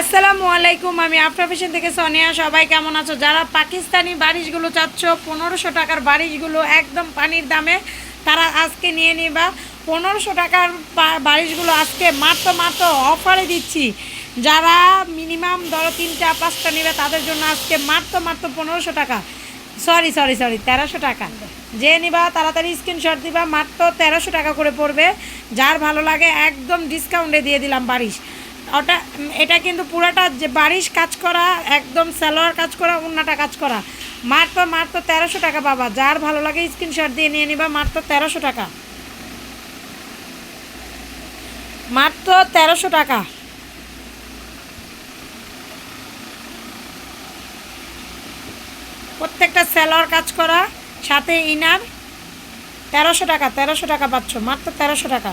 আসসালামু আলাইকুম, আমি আফরা ফ্যাশন থেকে সোনিয়া। সবাই কেমন আছো? যারা পাকিস্তানি বারিশগুলো চাচ্ছ, পনেরোশো টাকার বারিশগুলো একদম পানির দামে, তারা আজকে নিয়ে নিবা। পনেরোশো টাকার বারিশগুলো আজকে মাত্র মাত্র অফারে দিচ্ছি। যারা মিনিমাম ধরো তিনটা, পাঁচটা নেবে, তাদের জন্য আজকে মাত্র মাত্র পনেরোশো টাকা। সরি সরি সরি, তেরোশো টাকা। যে নিবা, তাড়াতাড়ি স্ক্রিনশট দিবা, মাত্র তেরোশো টাকা করে পড়বে। যার ভালো লাগে, একদম ডিসকাউন্টে দিয়ে দিলাম বারিশ। ওটা, এটা কিন্তু পুরোটা যে বারিশ কাজ করা, একদম স্যালোয়ার কাজ করা, উন্নাটা কাজ করা। মাত্র মাত্র তেরোশো টাকা বাবা, যার ভালো লাগে স্ক্রিনশট দিয়ে নিয়ে নিবা মাত্র তেরোশো টাকা। মাত্র তেরোশো টাকা। প্রত্যেকটা স্যালোয়ার কাজ করা, সাথে ইনার, তেরোশো টাকা তেরোশো টাকা পাচ্ছ মাত্র তেরোশো টাকা।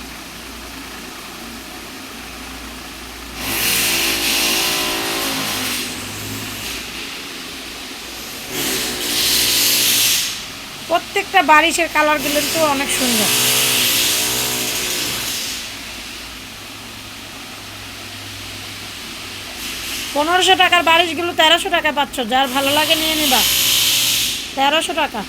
প্রত্যেকটা বারিশের কালারগুলো তো অনেক সুন্দর। পনেরোশো টাকার বারিশগুলো তেরোশো টাকা পাচ্ছ, যার ভালো লাগে নিয়ে নিবা। তেরোশো টাকা।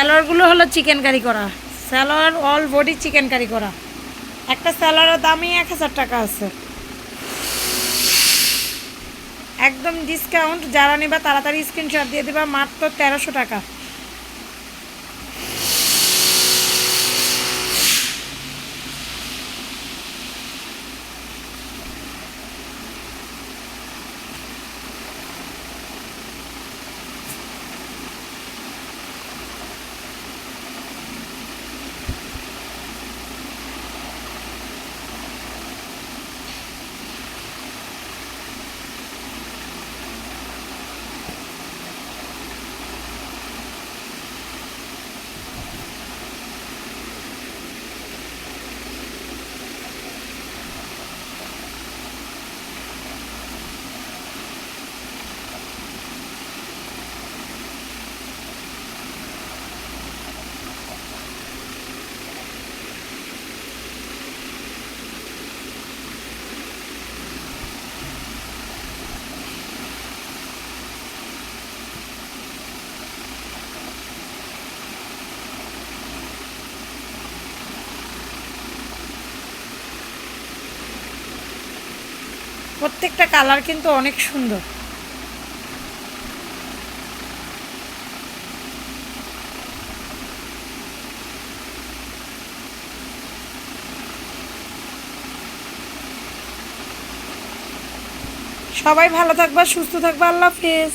স্যালোয়ারগুলো হলো চিকেন কারি করা। Salwar all body chicken curry করা। একটা স্যালোয়ারের দামই এক হাজার টাকা আছে। একদম ডিসকাউন্ট যারা নিবা তাড়াতাড়ি স্ক্রিনশট দিয়ে দেবা মাত্র তেরোশো টাকা। প্রত্যেকটা কালার কিন্তু অনেক সুন্দর। সবাই ভালো থাকবা সুস্থ থাকবা আল্লাহ হাফিজ।